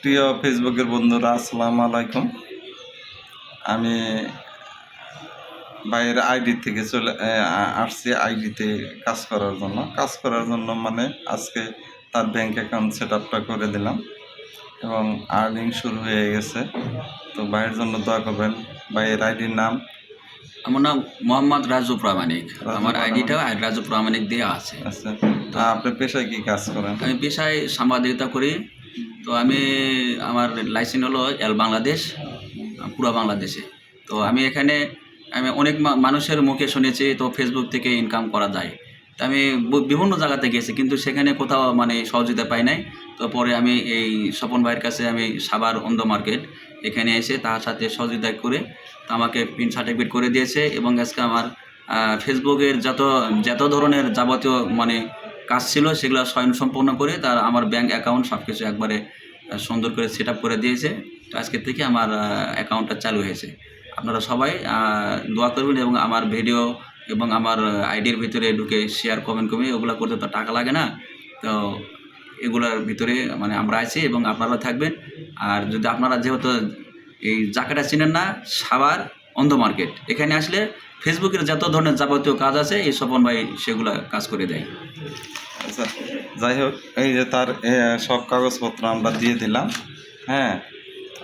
প্রিয় ফেসবুকের বন্ধুরা আসসালামু আলাইকুম। আমি বাইরের আইডি থেকে চলে আসছি আইডিতে কাজ করার জন্য। কাজ করার জন্য মানে আজকে তার ব্যাংক অ্যাকাউন্ট সেট আপটা করে দিলাম এবং আর্নিং শুরু হয়ে গেছে। তো ভাইয়ের জন্য দোয়া করবেন। ভাইয়ের আইডির নাম? আমার নাম মোহাম্মদ রাজু প্রামাণিক। আমার। আইডিটা রাজু প্রামাণিক দেওয়া আছে। তা আপনি পেশায় কি কাজ করেন? আমি পেশায় সাংবাদিকতা করি। তো আমি আমার লাইসেন্স হলো এল বাংলাদেশ পুরা বাংলাদেশে। তো আমি এখানে আমি অনেক মানুষের মুখে শুনেছি, তো ফেসবুক থেকে ইনকাম করা যায়। তো আমি বিভিন্ন জায়গাতে গেছি, কিন্তু সেখানে কোথাও মানে সহযোগিতা পাই নাই। তো পরে আমি এই স্বপন ভাইয়ের কাছে আমি সাবার অন্ধ মার্কেট, এখানে এসে তার সাথে সহযোগিতা করে তো আমাকে পিন সার্টিফিকেট করে দিয়েছে এবং আজকে আমার ফেসবুকের যত যত ধরনের যাবতীয় মানে কাজ ছিল, সেগুলো স্বয়ং সম্পন্ন করে তার আমার ব্যাংক অ্যাকাউন্ট সব কিছু একবারে সুন্দর করে সেট করে দিয়েছে। তো আজকের থেকে আমার অ্যাকাউন্টটা চালু হয়েছে। আপনারা সবাই দোয়া করবেন এবং আমার ভিডিও এবং আমার আইডির ভিতরে ঢুকে শেয়ার কমেন্ট কমে ওগুলো করতে তো টাকা লাগে না। তো এগুলোর ভিতরে মানে আমরা আছি এবং আপনারা থাকবেন। আর যদি আপনারা যেহেতু এই জায়গাটা চিনেন না, সাবার অন্ধ মার্কেট এখানে আসলে ফেসবুকের যত ধরনের যাবতীয় কাজ আছে, এই স্বপন ভাই সেগুলো কাজ করে দেয়। আচ্ছা যাই হোক, এই যে তার সব কাগজপত্র আমরা দিয়ে দিলাম হ্যাঁ?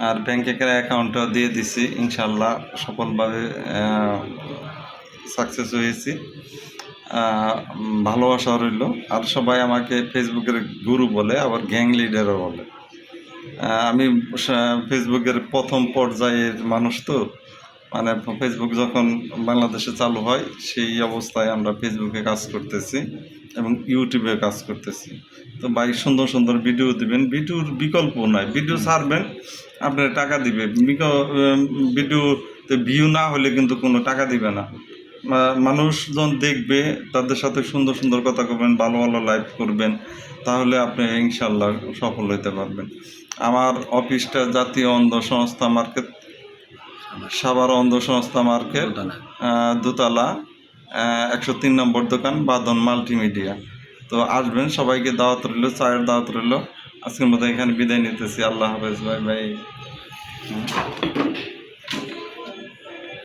আর ব্যাংকের অ্যাকাউন্টটাও দিয়ে দিছি, ইনশাল্লাহ সফলভাবে সাকসেস হয়েছি। ভালোবাসা রইল। আর সবাই আমাকে ফেসবুকের গুরু বলে, আবার গ্যাং লিডারও বলে। আমি ফেসবুকের প্রথম পর্যায়ের মানুষ তো। মানে ফেসবুক যখন বাংলাদেশে চালু হয়, সেই অবস্থায় আমরা ফেসবুকে কাজ করতেছি এবং ইউটিউবে কাজ করতেছি। তো ভাই, সুন্দর সুন্দর ভিডিও দিবেন। ভিডিওর বিকল্প নাই। ভিডিও ছাড়বেন, আপনার টাকা দিবে। ভিডিওতে ভিউ না হলে কিন্তু কোনো টাকা দিবে না। মানুষজন দেখবে, তাদের সাথে সুন্দর সুন্দর কথা করবেন ভালো ভালো লাইভ করবেন, তাহলে আপনি ইনশাল্লাহ সফল হতে পারবেন। আমার অফিসটা জাতীয় অন্ধ সংস্থা মার্কেট সাভার অন্ধ সংস্থা মার্কেট দোতলা। দোতলা একশো তিন নম্বর দোকান বাদন মাল্টিমিডিয়া। তো আসবেন সবাইকে দাওয়াত রইল চায়ের দাওয়াত রইল। আজকের মতো এখানে বিদায় নিতেছি। আল্লাহ হাফেজ ভাই ভাই